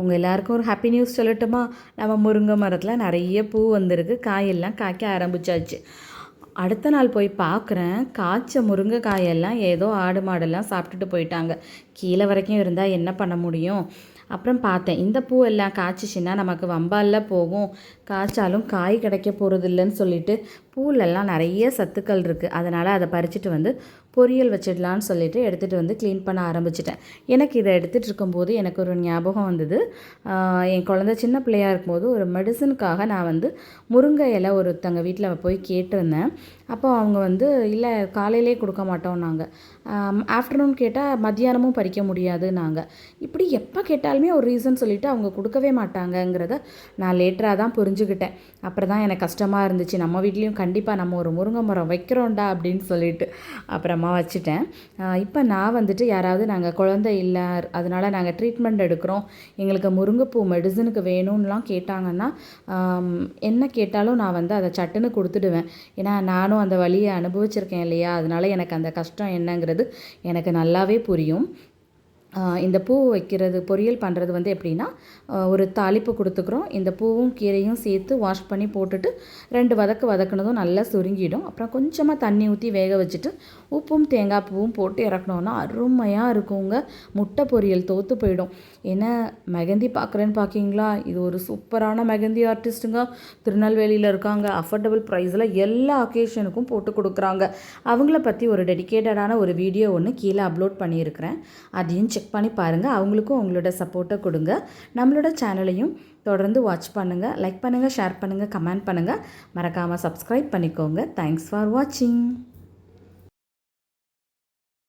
உங்கள் எல்லாருக்கும் ஒரு ஹாப்பி நியூஸ் சொல்லட்டுமா? நம்ம முருங்கை மரத்தில் நிறைய பூ வந்திருக்கு. காயெல்லாம் காய்க்க ஆரம்பிச்சாச்சு. அடுத்த நாள் போய் பார்க்குறேன் காய்ச்ச முருங்கைக்காயெல்லாம் ஏதோ ஆடு மாடெல்லாம் சாப்பிட்டுட்டு போயிட்டாங்க. கீழே வரைக்கும் இருந்தால் என்ன பண்ண முடியும்? அப்புறம் பார்த்தேன் இந்த பூ எல்லாம் காய்ச்சிச்சின்னா நமக்கு வம்பால்ல போகும். காய்ச்சாலும் காய் கிடைக்க போகிறது இல்லைன்னு சொல்லிட்டு பூலெல்லாம் நிறைய சத்துக்கள் இருக்குது அதனால் அதை பறிச்சுட்டு வந்து பொரியல் வச்சிடலான்னு சொல்லிட்டு எடுத்துகிட்டு வந்து க்ளீன் பண்ண ஆரம்பிச்சிட்டேன். எனக்கு இதை எடுத்துகிட்டு இருக்கும்போது எனக்கு ஒரு ஞாபகம் வந்தது. என் குழந்த சின்ன பிள்ளையாக இருக்கும்போது ஒரு மெடிசனுக்காக நான் வந்து முருங்கை இலை ஒருத்தங்க வீட்டில் போய் கேட்டிருந்தேன். அப்போ அவங்க வந்து இல்லை காலையிலே கொடுக்க மாட்டோம் நாங்கள் ஆஃப்டர்நூன் கேட்டால் மத்தியானமும் பறிக்க முடியாது நாங்கள் இப்படி எப்போ கேட்டாலுமே ஒரு ரீசன் சொல்லிவிட்டு அவங்க கொடுக்கவே மாட்டாங்கங்கிறத நான் லேட்டராக தான் புரிஞ்சுக்கிட்டேன் அப்புறம் தான் எனக்கு கஷ்டமாக இருந்துச்சு. நம்ம வீட்லேயும் கண்டிப்பாக நம்ம ஒரு முருங்கை மரம் வைக்கிறோம்டா அப்படின்னு சொல்லிட்டு அப்புறமா வச்சுட்டேன். இப்போ நான் வந்துட்டு யாராவது நாங்கள் குழந்தை இல்லை அதனால் நாங்கள் ட்ரீட்மெண்ட் எடுக்கிறோம். எங்களுக்கு முருங்கைப்பூ மெடிசனுக்கு வேணும்லாம் கேட்டாங்கன்னா என்ன கேட்டாலும் நான் வந்து அதை சட்டுன்னு கொடுத்துடுவேன். ஏன்னா நானும் அந்த வழியை அனுபவிச்சிருக்கேன் இல்லையா? அதனால எனக்கு அந்த கஷ்டம் என்னங்கிறது எனக்கு நல்லாவே புரியும். இந்த பூ வைக்கிறது பொரியல் பண்ணுறது வந்து எப்படின்னா ஒரு தாளிப்பு கொடுத்துக்குறோம். இந்த பூவும் கீரையும் சேர்த்து வாஷ் பண்ணி போட்டுட்டு ரெண்டு வதக்கு வதக்குனதும் நல்லா சுருங்கிடும். அப்புறம் கொஞ்சமாக தண்ணி ஊற்றி வேக வச்சுட்டு உப்பும் தேங்காய் பூவும் போட்டு இறக்கணுன்னா அருமையாக இருக்குங்க. முட்டை பொரியல் தோற்று போயிடும். ஏன்னா மெகந்தி பார்க்குறேன்னு பார்க்கிங்களா இது ஒரு சூப்பரான மெகந்தி ஆர்டிஸ்ட்டுங்க. திருநெல்வேலியில் இருக்காங்க. அஃபோர்டபுள் ப்ரைஸில் எல்லா அக்கேஷனுக்கும் போட்டு கொடுக்குறாங்க. அவங்கள பற்றி ஒரு டெடிகேட்டடான ஒரு வீடியோ ஒன்று கீழே அப்லோட் பண்ணியிருக்கிறேன். அதையும் செக் பண்ணி பாருங்கள் அவங்களுக்கும் உங்களோட சப்போர்ட்டை கொடுங்க. நம்மளோட சேனலையும் தொடர்ந்து வாட்ச் பண்ணுங்கள் லைக் பண்ணுங்கள் ஷேர் பண்ணுங்கள் கமெண்ட் பண்ணுங்கள் மறக்காமல் சப்ஸ்கிரைப் பண்ணிக்கோங்க. தேங்க்ஸ் ஃபார் வாட்சிங்